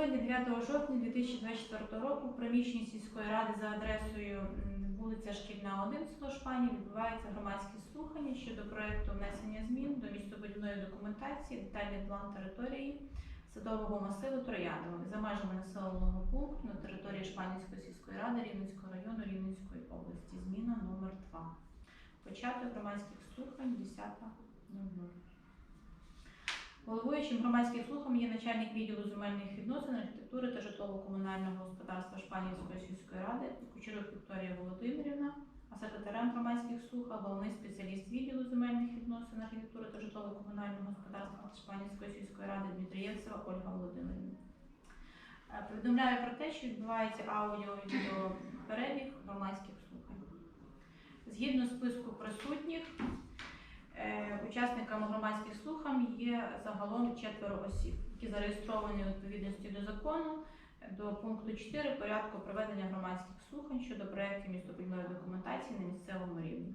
Сьогодні, 9 жовтня 2024 року, в приміщенні сільської ради за адресою вулиця Шкільна, 1, село Шпані, відбуваються громадські слухання щодо проекту внесення змін до містобудівної документації, детальний план території садового масиву Трояндове за межами населеного пункту на території Шпанівської сільської ради Рівненського району Рівненської області. Зміна номер 2. Початок громадських слухань 10.00. Головуючим громадських слухань є начальник відділу земельних відносин, архітектури та житлово-комунального господарства Шпанівської сільської ради Кучерук Вікторія Володимирівна, а секретарем громадських слухань головний спеціаліст відділу земельних відносин, архітектури та житлово-комунального господарства Шпанівської сільської ради Дмитрієвцева Ольга Володимирівна. Е, Повідомляю про те, що відбувається аудіо відео перебіг громадських слухань. Згідно списку присутніх, Учасниками громадських слухань є загалом четверо осіб, які зареєстровані у відповідності до закону до пункту 4 порядку проведення громадських слухань щодо проєктів містобудівної документації на місцевому рівні.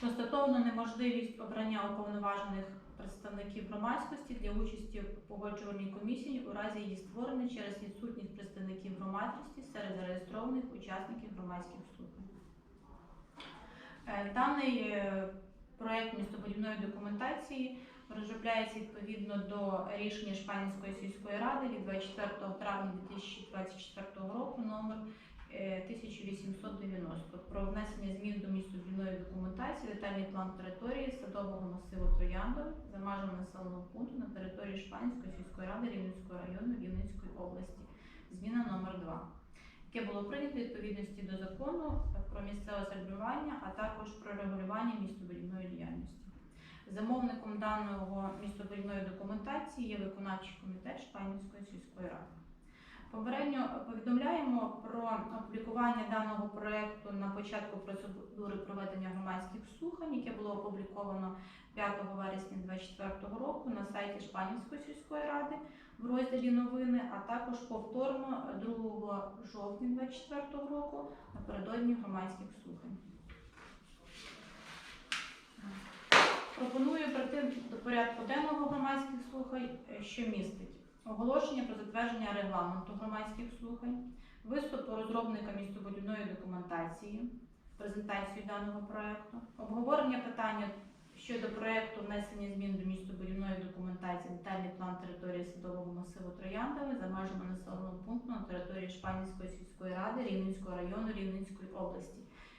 Констатовано неможливість обрання уповноважених представників громадськості для участі в погоджувальній комісії у разі її створення через відсутність представників громадськості серед зареєстрованих учасників громадських слухань. Е, Даний е, проект містобудівної документації розробляється відповідно до рішення Шпанівської сільської ради від 24 травня 2024 року номер е, 1890 про внесення змін до містобудівної документації, детальний план території садового масиву Трояндове за межами населеного пункту на території Шпанівської сільської ради Рівненського району Рівненської області. Зміна номер 2 яке було прийнято відповідності до закону про місцеве самоврядування, а також про регулювання містобудівної діяльності. Замовником даного містобудівної документації є виконавчий комітет Шпанівської сільської ради. Попередньо повідомляємо про опублікування даного проекту на початку процедури проведення громадських слухань, яке було опубліковано 5 вересня 2024 року на сайті Шпанівської сільської ради в розділі новини, а також повторно 2 жовтня 2024 року напередодні громадських слухань. Пропоную прийти до порядку денного громадських слухань, що містить оголошення про затвердження регламенту громадських слухань, виступу розробника містобудівної документації, презентацію даного проекту, обговорення питання щодо проекту внесення змін до містобудівної документації, детальний план території садового масиву Трояндове за межами населеного пункту на території Шпанівської сільської ради Рівненського району Рівненської області.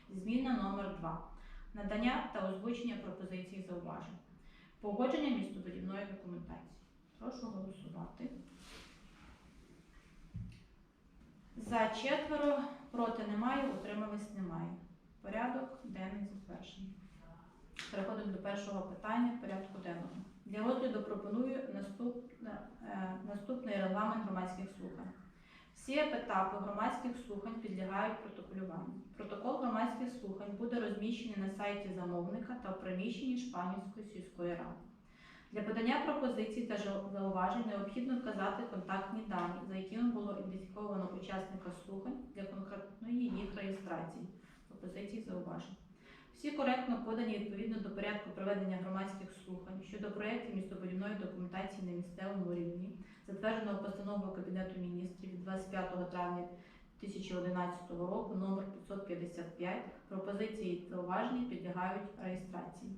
Зміна номер 2 Надання та озвучення пропозицій зауважень. Погодження містобудівної документації. Прошу голосувати. За четверо, проти немає, утримались немає. Порядок денний затверджений. Переходимо до першого питання порядку денного. Для розгляду пропоную е, наступний регламент громадських слухань. Всі етапи громадських слухань підлягають протоколюванню. Протокол громадських слухань буде розміщений на сайті замовника та в приміщенні Шпанівської сільської ради. Для подання пропозицій та зауважень необхідно вказати контактні дані, за якими було ідентифіковано учасника слухань для конкретної їх реєстрації, пропозицій зауважень. Всі коректно подані відповідно до порядку проведення громадських слухань щодо проєктів містобудівної документації на місцевому рівні, затвердженого постановою Кабінету міністрів від 25 травня 2011 року номер 555 пропозиції і зауваження підлягають реєстрації.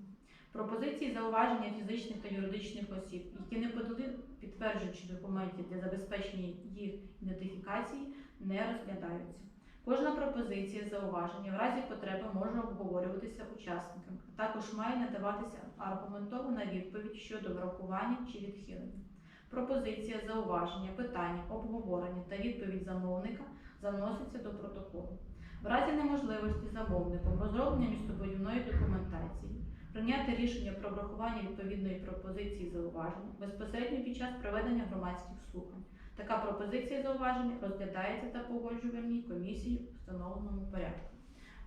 Пропозиції зауваження фізичних та юридичних осіб, які не подали підтверджуючі документи для забезпечення їх ідентифікації, не розглядаються. Кожна пропозиція зауваження в разі потреби може обговорюватися учасниками, а також має надаватися аргументована відповідь щодо врахування чи відхилення. Пропозиція, зауваження, питання, обговорення та відповідь замовника заноситься до протоколу. В разі неможливості замовником розроблення містобудівної документації прийняти рішення про врахування відповідної пропозиції зауваження безпосередньо під час проведення громадських слухань. Така пропозиція зауваження розглядається та погоджувальній комісії в встановленому порядку.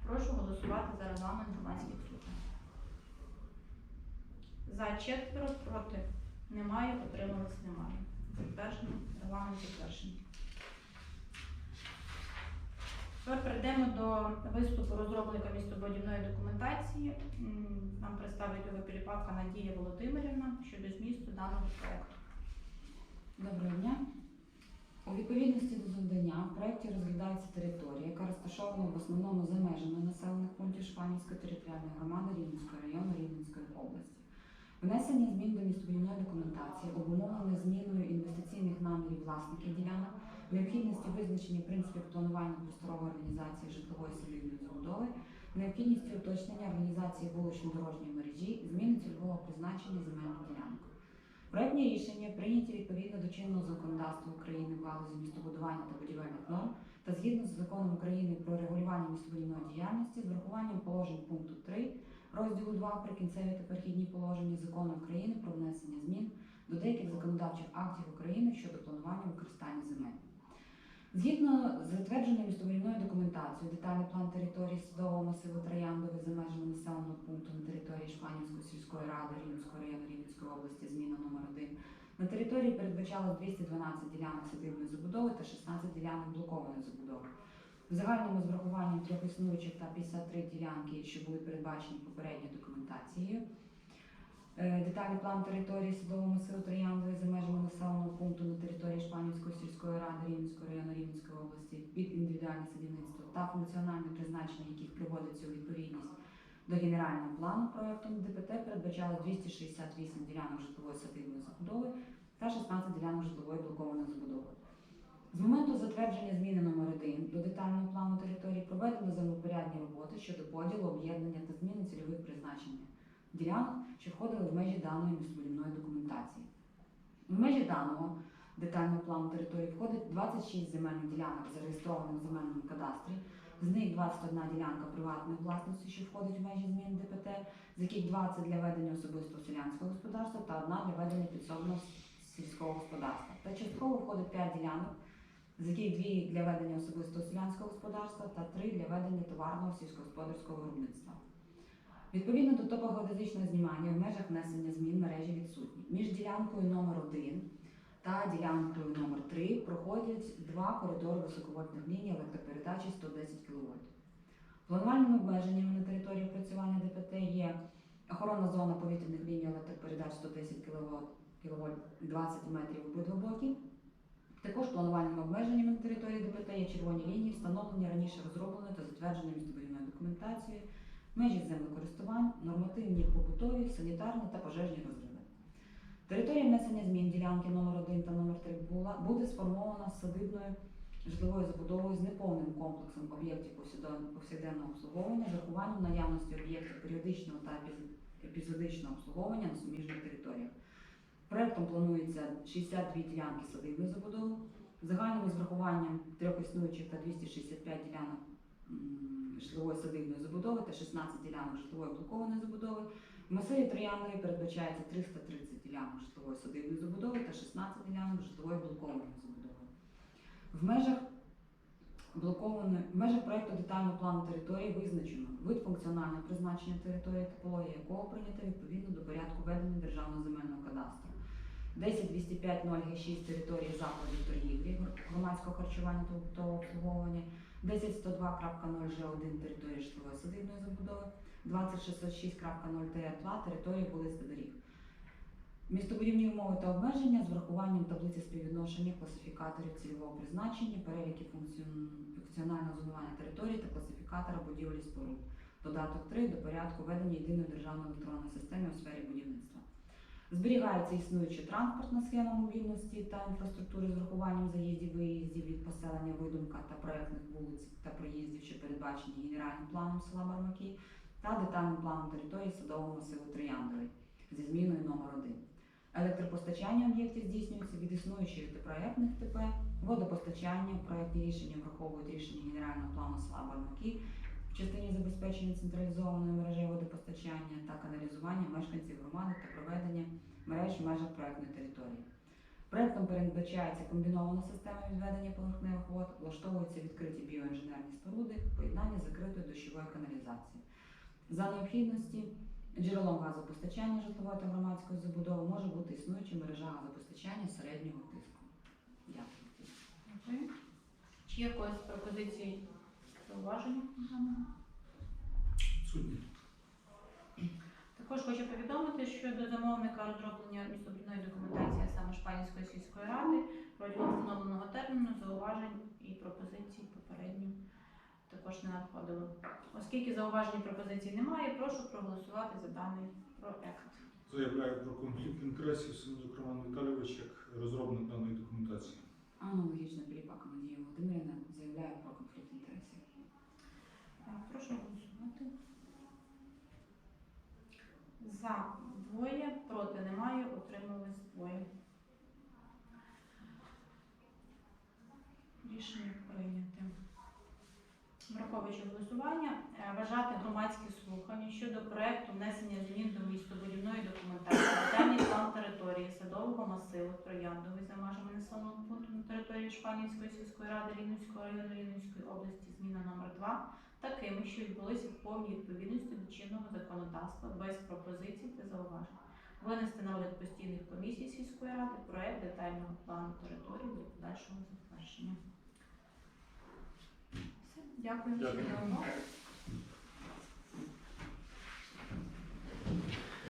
Прошу голосувати за регламент громадських слухань. За четверо проти немає, утримались немає. Затверджено, регламент затверджений. Тепер перейдемо до виступу розробника містобудівної документації. Нам представить його Піліпавка Надія Володимирівна щодо змісту даного проекту. Доброго дня. У відповідності до завдання в проєкті розглядається територія, яка розташована в основному за межами населених пунктів Шпанівської територіальної громади Рівненського району Рівненської області. Внесення змін до містобудівної документації обумовлене зміною інвестиційних намірів власників ділянок, необхідності визначення принципів планування просторової організації житлової цивільної забудови, необхідністю уточнення організації вулично-дорожньої мережі, зміни цільового призначення земельних ділянок. Проектні рішення прийняті відповідно до чинного законодавства України в галузі містобудування та будівельних норм та згідно з законом України про регулювання містобудівної діяльності з врахуванням положень пункту 3 розділу 2 прикінцеві та перехідні положення закону України про внесення змін до деяких законодавчих актів України щодо планування використання земель. Згідно з затвердженою містобудівною документацією, детальний план території садового масиву Трояндове за межами населеного пункту на території Шпанівської сільської ради Рівненського району Рівненської області, зміна номер 1 На території передбачалось 212 ділянок садибної забудови та 16 ділянок блокованої забудови. В загальному з врахуванням трьох існуючих та 53 ділянки, що були передбачені попередньою документацією. Е, Детальний план території садового масиву Трояндової за межами населеного пункту на території Шпанівської ради Рівненського району Рівненської області під індивідуальне садівництво та функціональне призначення, яких приводиться у відповідність до генерального плану проектом ДПТ передбачало 268 ділянок житлової садибної забудови та 16 ділянок житлової блокованої забудови. З моменту затвердження зміни номер 1 до детального плану території проведено землепорядні роботи щодо поділу, об'єднання та зміни цільових призначень ділянок, що входили в межі даної містобудівної документації. В межі даного детального плану території входить 26 земельних ділянок, зареєстрованих в земельному кадастрі. З них 21 ділянка приватної власності, що входить в межі змін ДПТ, з яких 20 для ведення особистого селянського господарства та одна для ведення підсобного сільського господарства. Та частково входить 5 ділянок, з яких 2 для ведення особистого селянського господарства та 3 для ведення товарного сільськогосподарського виробництва. Відповідно до топогеодезичного знімання в межах внесення змін мережі відсутні. Між ділянкою номер 1 та ділянкою номер 3 проходять два коридори високовольтних ліній електропередачі 110 кВт. Планувальними обмеженнями на території опрацювання ДПТ є охоронна зона повітряних ліній електропередач 110 кВт, кВт 20 метрів обидва боки. Також планувальними обмеженнями на території ДПТ є червоні лінії, встановлені раніше розробленою та затвердженою містобудівною документацією, межі землекористувань, нормативні побутові, санітарні та пожежні розриви. Територія внесення змін ділянки номер 1 та номер 3 була, буде сформована садибною житловою забудовою з неповним комплексом об'єктів повсякденного обслуговування, з урахуванням наявності об'єктів періодичного та епізодичного обслуговування на суміжних територіях. Проектом планується 62 ділянки садибної забудови, в загальному з врахуванням трьох існуючих та 265 ділянок житлової садибної забудови та 16 ділянок житлової блокованої забудови. В масиві Трояндові передбачається 330 ділянок житлової садибної забудови та 16 ділянок житлової блокованої забудови. В межах в межах проекту детального плану території визначено вид функціонального призначення території, топологія якого прийнята відповідно до порядку ведення державного земельного кадастру. 10.205 0Г6 території закладів торгівлі, громадського харчування та обслуговування, 10.102.0 Ж1 території житлової садибної забудови, 2606.0 ТР2 території вулиць доріг. Містобудівні умови та обмеження з врахуванням таблиці співвідношення класифікаторів цільового призначення, переліки функціонального зонування території та класифікатора будівлі споруд. Додаток 3 до порядку ведення єдиної державної електронної системи у сфері будівництва. Зберігається існуюча транспортна схема мобільності та інфраструктури з врахуванням заїздів, виїздів від поселення видумка та проектних вулиць та проїздів, що передбачені генеральним планом села Бармаки, та детальним планом території садового масиву Трояндовий зі зміною номер 1. Електропостачання об'єктів здійснюється від існуючих та проектних ТП, водопостачання, проектні рішення враховують рішення генерального плану села Бармаки в частині забезпечення централізованої мережі водопостачання та каналізування мешканців громади та проведення мереж в межах проектної території. Проектом передбачається комбінована система відведення поверхневих вод, влаштовуються відкриті біоінженерні споруди, поєднання закритої дощової каналізації. За необхідності джерелом газопостачання житлової та громадської забудови може бути існуюча мережа газопостачання середнього тиску. Дякую. Чи є якось пропозиції зауваження? Судді. Також хочу повідомити, що до замовника розроблення містобудівної документації, а саме Шпанівської сільської ради протягом встановленого терміну зауважень і пропозицій попередньо також не надходило. Оскільки зауважень і пропозицій немає, прошу проголосувати за даний проект. Заявляю про конфлікт інтересів Роман Віталійович як розробник даної документації. Аналогічно Піліпака Надія Володимирівна заявляє про конфлікт інтересів. Так, Прошу голосувати. За двоє, проти немає, утримались двоє. Рішення прийняте. Враховуючи голосування, е, вважати громадські слухання щодо проекту внесення змін до містобудівної документації, детальний план території садового масиву Трояндовий за межами населеного пункту на території Шпанівської сільської ради Рівненського району Рівненської області, зміна номер 2 такими, що відбулися в повній відповідності до чинного законодавства без пропозицій та зауважень. Винести на розгляд постійних комісій сільської ради проект детального плану території для подальшого затвердження. Дякую. Увагу.